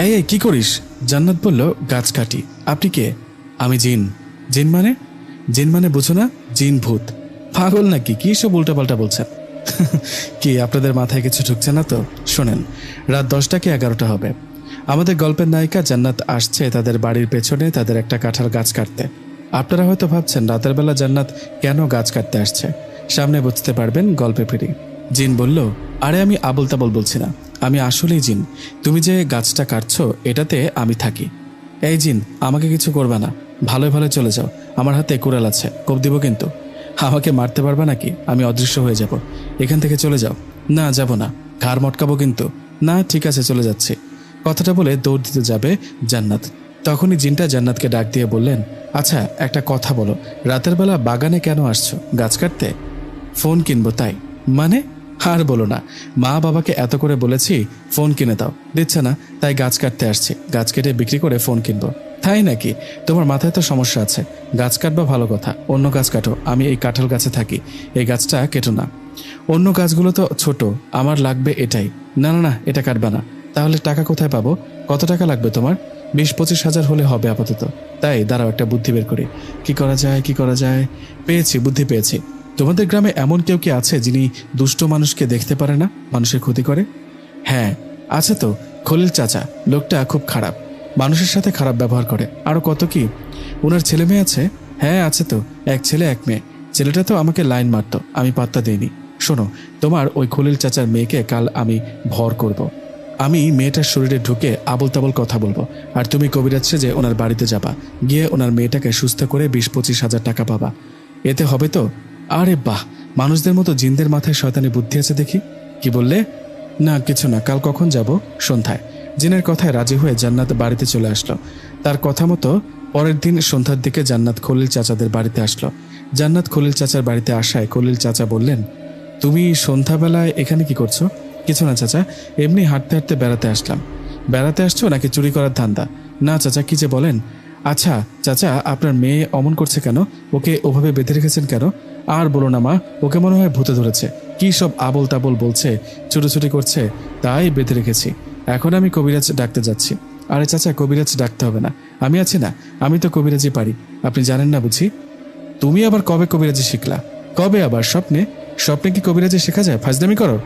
এই এই, কি করিস? জান্নাত বলল, গাছ কাটি। আপনি কে? আমি জিন। জিন মানে? জিন মানে বুঝো না, জিন ভূত। পাগল নাকি? কি সব উল্টাপাল্টা বলছেন? কি, আপনাদের মাথায় কিছু ঢুকছে না তো? শোনেন, রাত দশটা কি এগারোটা হবে। আমাদের গল্পের নায়িকা জান্নাত আসছে তাদের বাড়ির পেছনে তাদের একটা কাঁঠাল গাছ কাটতে। আপনারা হয়তো ভাবছেন, রাতের বেলা জান্নাত কেন গাছ কাটতে আসছে? সামনে বুঝতে পারবেন গল্পে ফিরি। জিন বলল, আরে আমি আবল তাবল বলছি না। আমি আসলেই জিন। তুমি যে গাছটা কাটছো, এটাতে আমি থাকি। এই জিন, আমাকে কিছু করবে না। ভালো ভালো চলে যাও। আমার হাতে কুড়াল আছে, কোপ দিব কিন্তু। আমাকে মারতে পারবে নাকি? আমি অদৃশ্য হয়ে যাব। এখান থেকে চলে যাও। না, যাব না। ঘাড় মটকাবো কিন্তু। না, ঠিক আছে, চলে যাচ্ছি। কথাটা বলে দৌড় দিতে যাবে জান্নাত। তখনই জিনটা জান্নাতকে ডাক দিয়ে বললেন আচ্ছা একটা কথা বলো। রাতের বেলা বাগানে কেন আসছো? গাছ কাটতে? ফোন কিনবো, তাই। মানে? আর বলো না, মা বাবাকে এত করে বলেছি, ফোন কিনে দাও। দিচ্ছে না, তাই গাছ কাটতে আসছি। গাছ কেটে বিক্রি করে ফোন কিনবো। তাই নাকি? তোমার মাথায় তো সমস্যা আছে। গাছ কাটবা ভালো কথা। অন্য গাছ কাটো। আমি এই কাঁঠাল গাছে থাকি। এই গাছটা কেটো না। অন্য গাছগুলো তো ছোট। আমার লাগবে এটাই। না না না, এটা কাটবা না। তাহলে টাকা কোথায় পাবো? কত টাকা লাগবে তোমার? বিশ, পঁচিশ হাজার হলে হবে আপাতত। তাই দাঁড়াও একটা বুদ্ধি বের করি। কি করা যায়, কি করা যায়? পেয়েছি, বুদ্ধি পেয়েছি। তোমাদের গ্রামে এমন কেউ কি আছে যিনি দুষ্ট মানুষকে দেখতে পারে না, মানুষের ক্ষতি করে? হ্যাঁ আছে তো, খলিল চাচা, লোকটা খুব খারাপ, মানুষের সাথে খারাপ ব্যবহার করে। আরও কত কি? ওনার ছেলে মেয়ে আছে? হ্যাঁ আছে তো, এক ছেলে, এক মেয়ে। ছেলেটা তো আমাকে লাইন মারতো, আমি পাত্তা দেইনি। শোনো, তোমার ওই খলিল চাচার মেয়েকে কাল আমি ভর করব। আমি মেয়েটার শরীরে ঢুকে আবল তাবল কথা বলব। আর তুমি কবিরাজ যে ওনার বাড়িতে যাবা। গিয়ে ওনার মেয়েটাকে সুস্থ করে বিশ পঁচিশ হাজার টাকা পাবা। এতে হবে তো? আরে বাহ, মানুষদের মতো জিনদের মাথায় শয়তানি বুদ্ধি আছে দেখি। কি বললে? না, কিছু না, কাল কখন যাব? সন্ধ্যায়। জিনের কথায় রাজি হয়ে জান্নাত বাড়িতে চলে আসলো। তার কথা মতো পরের দিন সন্ধ্যার দিকে জান্নাত খলিল চাচাদের বাড়িতে আসলো। জান্নাত খলিল চাচার বাড়িতে আসায় খলিল চাচা বললেন, তুমি সন্ধ্যাবেলায় এখানে কি করছ? কিছু না চাচা, এমনি হাঁটতে হাঁটতে বেড়াতে আসলাম। বেড়াতে আসছো নাকি চুরি করার ধান্দা? না চাচা, কি যে বলেন? আচ্ছা চাচা, আপনার মেয়ে অমন করছে কেন? ওকে ওভাবে বেঁধে রেখেছেন কেন? আর বলো না, মা, ওকে মনে হয় ভূতে ধরেছে। কি সব আবল তাবল বলছে ছুটোছুটি করছে, তাই বেঁধে রেখেছি। এখন আমি কবিরাজ ডাকতে যাচ্ছি। আরে চাচা, কবিরাজ ডাকতে হবে না। আমি আছি না, আমি তো কবিরাজি পারি। আপনি জানেন না বুঝি? তুমি আবার কবে কবিরাজি শিখলা? কবে আবার স্বপ্নে? স্বপ্নে কি কবিরাজি শেখা যায়? ফাজদামি করো।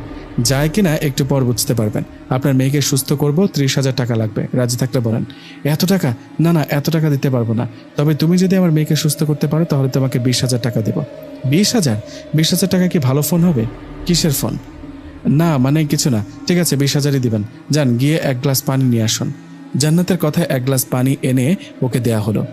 যায় কিনা একটু পর বুঝতে পারবেন। আপনার মেয়েকে সুস্থ করব, ত্রিশ হাজার টাকা লাগবে। রাজি থাকলে বলেন। এত টাকা? না না, এত টাকা দিতে পারব না। তবে তুমি যদি আমার মেয়েকে সুস্থ করতে পারো, তাহলে তোমাকে বিশ হাজার টাকা দেবো। বিশ হাজার? বিশ হাজার টাকা কি ভালো ফোন হবে? কিসের ফোন? না মানে কিছু না। ঠিক আছে, বিশ হাজারই দিবেন। যান, গিয়ে এক গ্লাস পানি নিয়ে আসুন। জান্নাতের কথায় এক গ্লাস পানি এনে ওকে দেয়া হলো।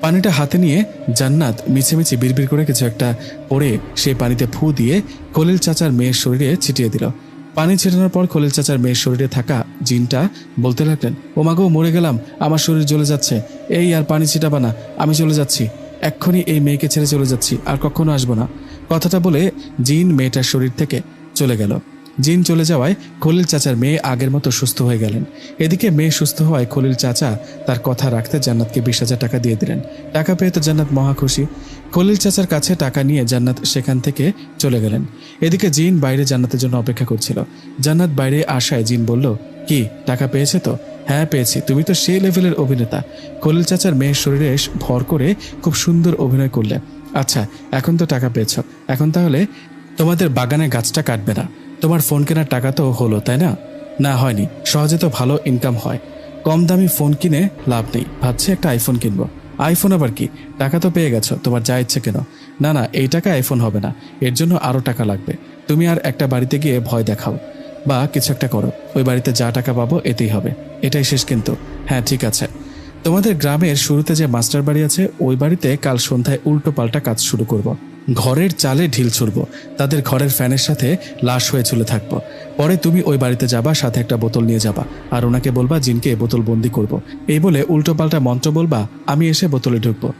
পানিটা হাতে নিয়ে জান্নাত মিছেমিছে বিড়বিড় করে কিছু একটা পরে সেই পানিতে ফু দিয়ে খলিল চাচার মেয়ের শরীরে ছিটিয়ে দিল। পানি ছিটানোর পর খলিল চাচার মেয়ের শরীরে থাকা জিনটা বলতে লাগলেন ও মাগো মরে গেলাম। আমার শরীর জ্বলে যাচ্ছে। এই আর পানি ছিটাবা না। আমি চলে যাচ্ছি। এক্ষুনি এই মেয়েকে ছেড়ে চলে যাচ্ছি, আর কখনো আসব না। কথাটা বলে জিন মেয়েটার শরীর থেকে চলে গেল। জিন চলে যাওয়ায় খলিল চাচার মেয়ে আগের মতো সুস্থ হয়ে গেলেন। এদিকে মেয়ে সুস্থ হওয়ায় খলিল চাচা তার কথা রাখতে জান্নাতকে বিশ হাজার টাকা দিয়ে দিলেন। টাকা পেয়ে তো জান্নাত মহা খুশি। খলিল চাচার কাছে টাকা নিয়ে জান্নাত সেখান থেকে চলে গেলেন। এদিকে জিন বাইরে জান্নাতের জন্য অপেক্ষা করছিল। জান্নাত বাইরে আসায় জিন বলল কি, টাকা পেয়েছে তো? হ্যাঁ পেয়েছি। তুমি তো সেই লেভেলের অভিনেতা। খলিল চাচার মেয়ের শরীরে ভর করে খুব সুন্দর অভিনয় করলে। আচ্ছা এখন তো টাকা পেয়েছ। এখন তাহলে তোমাদের বাগানে গাছটা কাটবে না। তোমার ফোন কেনার টাকা তো হলো, তাই না? না, হয়নি। সহজে তো ভালো ইনকাম হয়। কম দামি ফোন কিনে লাভ নেই। ভাবছি একটা আইফোন কিনবো। আইফোন আবার কি? টাকা তো পেয়ে গেছো, তোমার যা ইচ্ছে কেন। না না, এই টাকা আইফোন হবে না। এর জন্য আরও টাকা লাগবে। তুমি আর একটা বাড়িতে গিয়ে ভয় দেখাও। বা কিছু একটা করো, ওই বাড়িতে যা টাকা পাবো এতেই হবে। এটাই শেষ কিন্তু। হ্যাঁ ঠিক আছে। তোমাদের গ্রামের শুরুতে যে মাস্টার বাড়ি আছে, ওই বাড়িতে কাল সন্ধ্যায় উল্টো পাল্টা কাজ শুরু করব। ঘরের চালে ঢিল ছুড়ব। তাদের ঘরের ফ্যানের সাথে লাশ হয়ে চলে থাকব। পরে তুমি ওই বাড়িতে যাবা, সাথে একটা বোতল নিয়ে যাবা। আর ওনাকে বলবা, জিনকে বোতল বন্দি করব। এই বলে উল্টো পাল্টা মন্ত্র বলবা, আমি এসে বোতলে ঢুকবো।